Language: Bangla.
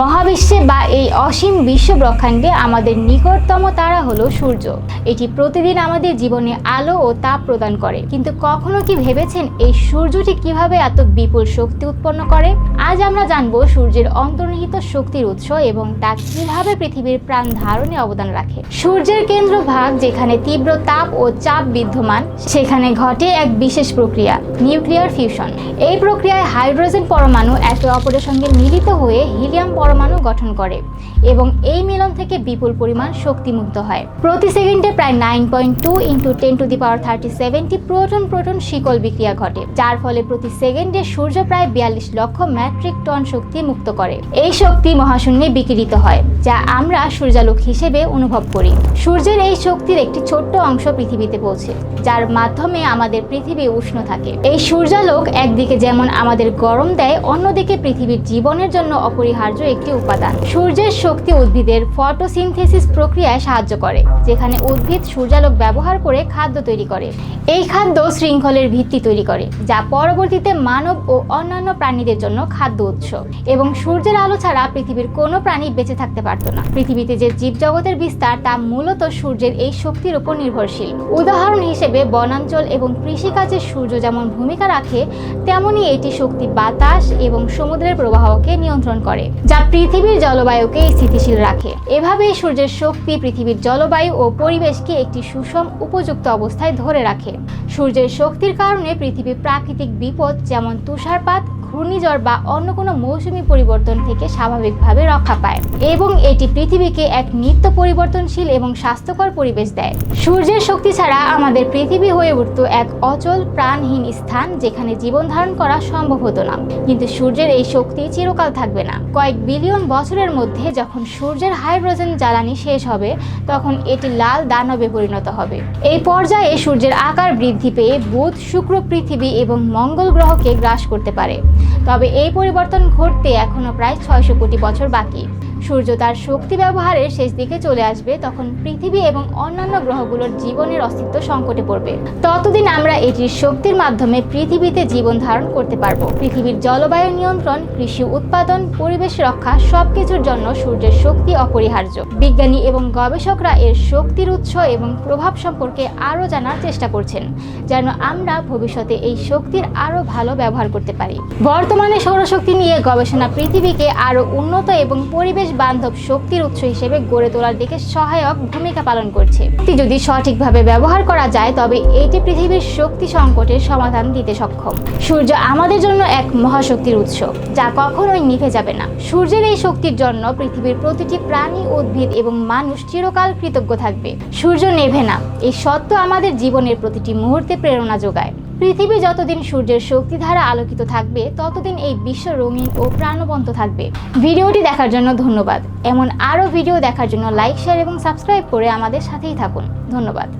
মহাবিশ্বে বা এই অসীম বিশ্ব ব্রহ্মাণ্ডে আমাদের নিকটতম তারা হলো সূর্য। এটি প্রতিদিন আমাদের জীবনে আলো ও তাপ প্রদান করে। কিন্তু কখনো কি ভেবেছেন এই সূর্যটি কীভাবে এত বিপুল শক্তি উৎপন্ন করে? আজ আমরা জানব সূর্যের অন্তর্নিহিত শক্তির উৎস এবং তা কীভাবে পৃথিবীর প্রাণ ধারণে অবদান রাখে। সূর্যের কেন্দ্র ভাগ যেখানে তীব্র তাপ ও চাপ বিদ্যমান, সেখানে ঘটে এক বিশেষ প্রক্রিয়া, নিউক্লিয়ার ফিউশন। এই প্রক্রিয়ায় হাইড্রোজেন পরমাণু একে অপরের সঙ্গে মিলিত হয়ে হিলিয়াম পরমাণু গঠন করে এবং এই মিলন থেকে বিপুল পরিমাণ শক্তি মুক্ত হয়। প্রতি সেকেন্ডে প্রায় nine point two into ten to the power thirty seventy proton proton শিকল বিক্রিয়া ঘটে, যার ফলে প্রতি সেকেন্ডে সূর্য প্রায় বিয়াল্লিশ লক্ষ ম্যাট্রিক টন শক্তি মুক্ত করে। এই শক্তি মহাশূন্যে বিকিরিত হয়, যা আমরা সূর্যালোক হিসেবে অনুভব করি। সূর্যের এই শক্তির একটি ছোট্ট অংশ পৃথিবীতে পৌঁছে, যার মাধ্যমে আমাদের পৃথিবী উষ্ণ থাকে। এই সূর্যালোক একদিকে যেমন আমাদের গরম দেয়, অন্যদিকে পৃথিবীর জীবনের জন্য অপরিহার্য একটি উপাদান। সূর্যের শক্তি উদ্ভিদের ফটোসিনথেসিস প্রক্রিয়ায় সাহায্য করে, যেখানে উদ্ভিদ সূর্যালোক ব্যবহার করে খাদ্য তৈরি করে। এই খাদ্য শৃঙ্খলের ভিত্তি তৈরি করে, যা পরবর্তীতে মানব ও অন্যান্য প্রাণীদের জন্য খাদ্য উৎস। এবং সূর্যের আলো ছাড়া পৃথিবীর কোনো প্রাণী বেঁচে থাকতে পারত না। পৃথিবীতে যে জীবজগতের বিস্তার, তা মূলত সূর্যের এই শক্তির উপর নির্ভরশীল। উদাহরণ হিসেবে বনাঞ্চল এবং কৃষিকাজে সূর্য যেমন ভূমিকা রাখে, তেমনি এটি শক্তি বাতাস এবং সমুদ্রের প্রবাহকে নিয়ন্ত্রণ করে যা পৃথিবীর জলবায়ুকে স্থিতিশীল রাখে। এভাবেই সূর্যের শক্তি পৃথিবীর জলবায়ু ও পরিবেশকে একটি সুষম, উপযুক্ত অবস্থায় ধরে রাখে। সূর্যের শক্তির কারণে পৃথিবী প্রাকৃতিক বিপদ যেমন তুষারপাত, ঘূর্ণিঝড় বা অন্য কোনো মৌসুমি পরিবর্তন থেকে স্বাভাবিকভাবে রক্ষা পায় এবং এটি পৃথিবীকে এক নিত্য পরিবর্তনশীল এবং স্বাস্থ্যকর পরিবেশ দেয়। সূর্যের শক্তি ছাড়া আমাদের পৃথিবী হয়ে উঠত এক অচল, প্রাণহীন স্থান যেখানে জীবন ধারণ করা সম্ভব হতো না। কিন্তু সূর্যের এই শক্তি চিরকাল থাকবে না। কয়েক বিলিয়ন বছরের মধ্যে যখন সূর্যের হাইড্রোজেন জ্বালানি শেষ হবে, তখন এটি লাল দানবে পরিণত হবে। এই পর্যায়ে সূর্যের আকার বৃদ্ধি পেয়ে বুধ, শুক্র, পৃথিবী এবং মঙ্গল গ্রহকে গ্রাস করতে পারে। তবে এই পরিবর্তন ঘটতে এখনও প্রায় ছয়শো কোটি বছর বাকি। সূর্য তার শক্তি ব্যবহারের শেষ দিকে চলে আসবে, তখন পৃথিবী এবং অন্যান্য গ্রহগুলোর জীবনের অস্তিত্ব সংকটে পড়বে। ততদিন আমরা এটির শক্তির মাধ্যমে পৃথিবীতে জীবন ধারণ করতে পারব। পৃথিবীর জলবায়ু নিয়ন্ত্রণ, কৃষি উৎপাদন, পরিবেশ রক্ষা সবকিছুর জন্য সূর্যের শক্তি অপরিহার্য। বিজ্ঞানী এবং গবেষকরা এর শক্তির উৎস এবং প্রভাব সম্পর্কে আরও জানার চেষ্টা করছেন, যেন আমরা ভবিষ্যতে এই শক্তির আরও ভালো ব্যবহার করতে পারি। বর্তমানে সৌরশক্তি নিয়ে গবেষণা পৃথিবীকে আরও উন্নত এবং পরিবেশ বান্ধব শক্তির উৎস হিসেবে গড়ে তোলার দিকে সহায়ক ভূমিকা পালন করছে। এটি যদি সঠিকভাবে ব্যবহার করা যায়, তবে এটি পৃথিবীর শক্তি সংকটের সমাধান দিতে সক্ষম। সূর্য আমাদের জন্য এক মহাশক্তির উৎস, যা কখনোই নিভে যাবে না। সূর্যের এই শক্তির জন্য পৃথিবীর প্রতিটি প্রাণী, উদ্ভিদ এবং মানুষ চিরকাল কৃতজ্ঞ থাকবে। সূর্য নেভে না, এই সত্য আমাদের জীবনের প্রতিটি মুহূর্তে প্রেরণা যোগায়। পৃথিবী যতদিন সূর্যের শক্তি দ্বারা আলোকিত থাকবে, ততদিন এই বিশ্ব রঙিন ও প্রাণবন্ত থাকবে। ভিডিওটি দেখার জন্য ধন্যবাদ। এমন আরও ভিডিও দেখার জন্য লাইক, শেয়ার এবং সাবস্ক্রাইব করে আমাদের সাথেই থাকুন। ধন্যবাদ।